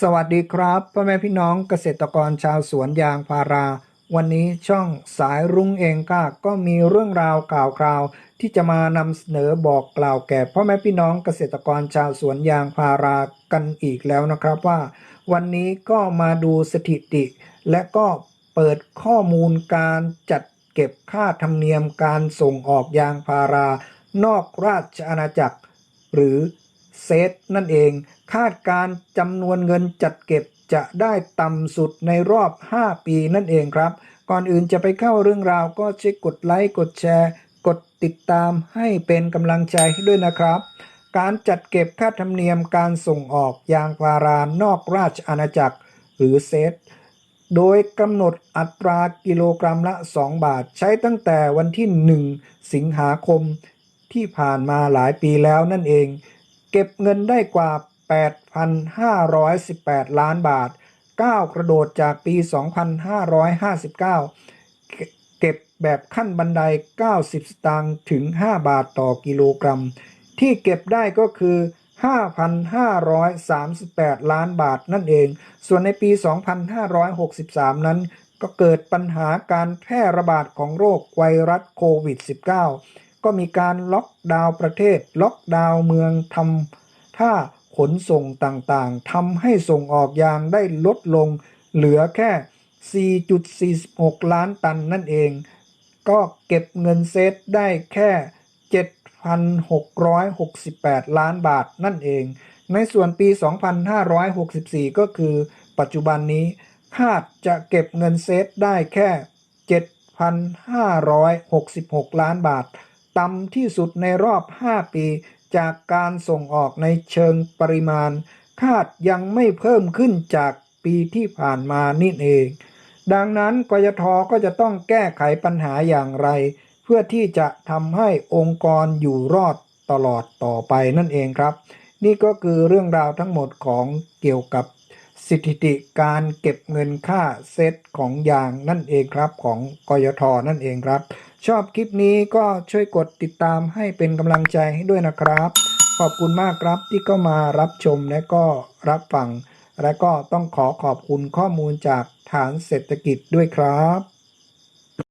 สวัสดีครับพ่อแม่พี่น้องเกษตรกรชาวสวนยางพารา วันนี้ช่องสายรุ้งเองก็ก็มีเรื่องราวข่าวคราว ที่จะมานำเสนอบอกกล่าวแก่พ่อแม่พี่น้องเกษตรกรชาวสวนยางพารากันอีกแล้วนะครับว่า วันนี้ก็มาดูสถิติ และก็เปิดข้อมูลการจัดเก็บค่าธรรมเนียมการส่งออกยางพารานอกราชอาณาจักร หรือ เซตนั่นเอง คาดการจำนวนเงินจัดเก็บจะได้ต่ำสุดในรอบ 5 ปีนั่นเองครับ ก่อนอื่นจะไปเข้าเรื่องราวก็ช่วยกดไลค์กดแชร์ กดติดตามให้เป็นกำลังใจให้ด้วยนะครับ การจัดเก็บค่าธรรมเนียมการส่งออกยางพารานอกราชอาณาจักร หรือเซตโดยกำหนดอัตรากิโลกรัมละ 2 บาท ใช้ตั้งแต่วันที่ 1 สิงหาคมที่ผ่านมาหลายปีแล้วนั่นเอง เก็บเงินได้กว่า 8,518 ล้านบาท ก้าวกระโดดจากปี 2559 เก็บแบบขั้นบันได 90 สตางค์ถึง 5 บาทต่อกิโลกรัม ที่เก็บได้ก็คือ 5,538 ล้านบาทนั่นเอง ส่วนในปี 2563 นั้นก็เกิดปัญหาการแพร่ระบาดของโรคไวรัสโควิด -19 ก็มีการล็อกดาวน์ประเทศ ล็อกดาวน์เมืองทำท่าขนส่งต่างๆทำให้ส่งออกยางได้ลดลง เหลือแค่ 4.46 ล้านตันนั่นเอง ก็เก็บเงินเซตได้แค่ 7,668 ล้านบาทนั่นเอง ในส่วนปี 2564 ก็คือปัจจุบันนี้คาดจะเก็บเงินเซตได้แค่ 7,566 ล้านบาท ต่ำที่สุดในรอบ 5 ปี จากการส่งออกในเชิงปริมาณ คาดยังไม่เพิ่มขึ้นจากปีที่ผ่านมานี่เอง ดังนั้นกยทก็จะต้องแก้ไขปัญหาอย่างไร เพื่อที่จะทำให้องค์กรอยู่รอดตลอดต่อไปนั่นเองครับ นี่ก็คือเรื่องราวทั้งหมดของเกี่ยวกับสถิติการเก็บเงินค่าเซตของยางนั่นเองครับของกยทนั่นเองครับ ชอบคลิปนี้ก็ช่วยกดติดตามให้เป็นกำลังใจให้ด้วยนะครับ ขอบคุณมากครับที่ก็มารับชมและก็รับฟัง และก็ต้องขอขอบคุณข้อมูลจากฐานเศรษฐกิจด้วยครับ